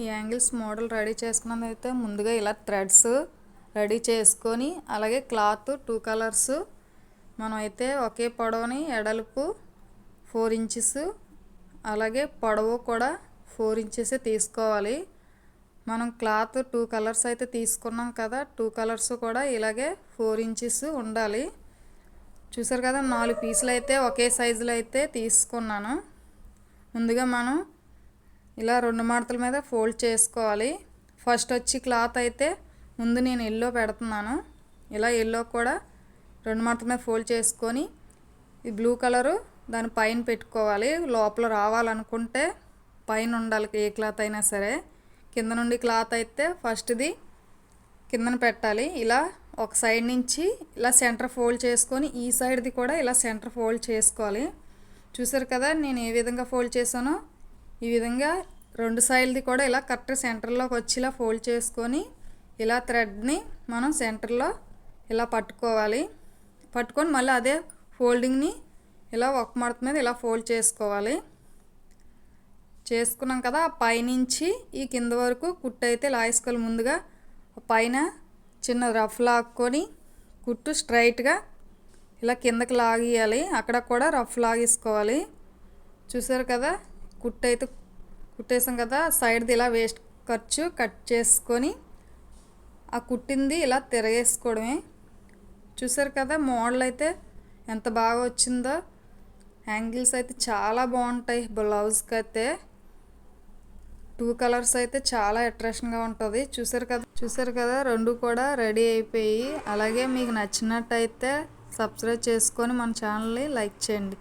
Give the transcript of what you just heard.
ఈ angles model ready చేసుకున్నది అయితే ముందుగా ఇలా థ్రెడ్స్ రెడీ చేసుకొని అలాగే క్లాత్ టూ కలర్స్. మనం అయితే ఒకే పొడవుని ఎడల్పు ఫోర్ ఇంచెస్ అలాగే పొడవు కూడా ఫోర్ ఇంచెస్ తీసుకోవాలి. మనం క్లాత్ టూ కలర్స్ అయితే తీసుకున్నాం కదా టూ కలర్స్ కూడా ఇలాగే ఫోర్ ఇంచెస్ ఉండాలి. చూసారు కదా నాలుగు పీసులు అయితే ఒకే సైజులో అయితే తీసుకున్నాను. ముందుగా మనం ఇలా రెండు మడతల మీద ఫోల్డ్ చేసుకోవాలి. ఫస్ట్ వచ్చి క్లాత్ అయితే ముందు నేను ఎల్లో పెడుతున్నాను. ఇలా ఎల్లో కూడా రెండు మడతల మీద ఫోల్డ్ చేసుకొని ఈ బ్లూ కలరు దాని పైన పెట్టుకోవాలి. లోపల రావాలనుకుంటే పైన ఉండాలి ఏ క్లాత్ అయినా సరే. కింద నుండి క్లాత్ అయితే ఫస్ట్ది కిందన పెట్టాలి. ఇలా ఒక సైడ్ నుంచి ఇలా సెంటర్ ఫోల్డ్ చేసుకొని ఈ సైడ్ది కూడా ఇలా సెంటర్ ఫోల్డ్ చేసుకోవాలి. చూసారు కదా నేను ఏ విధంగా ఫోల్డ్ చేశానో? ఈ విధంగా రెండు సైడ్ది కూడా ఇలా కరెక్ట్ సెంటర్లోకి వచ్చి ఇలా ఫోల్డ్ చేసుకొని ఇలా థ్రెడ్ని మనం సెంటర్లో ఇలా పట్టుకోవాలి. పట్టుకొని మళ్ళీ అదే ఫోల్డింగ్ని ఇలా ఒక మడత మీద ఇలా ఫోల్డ్ చేసుకోవాలి. చేసుకున్నాం కదా ఆ పైనుంచి ఈ కింద వరకు కుట్టు అయితే లాగేసుకోవాలి. ముందుగా పైన చిన్న రఫ్ లాక్కొని కుట్టు స్ట్రైట్గా ఇలా కిందకి లాగియాలి. అక్కడ కూడా రఫ్ లాగేసుకోవాలి. చూసారు కదా కుట్టు అయితే కుట్టేసాం కదా సైడ్ది ఇలా వేస్ట్ ఖర్చు కట్ చేసుకొని ఆ కుట్టింది ఇలా తిరగేసుకోవడమే. చూసారు కదా మోడల్ అయితే ఎంత బాగా వచ్చిందో. యాంగిల్స్ అయితే చాలా బాగుంటాయి బ్లౌజ్కి అయితే టూ కలర్స్ అయితే చాలా అట్రాక్షన్గా ఉంటుంది. చూసారు కదా చూసారు కదా రెండు కూడా రెడీ అయిపోయి. అలాగే మీకు నచ్చినట్టయితే సబ్స్క్రైబ్ చేసుకొని మన ఛానల్ని లైక్ చేయండి.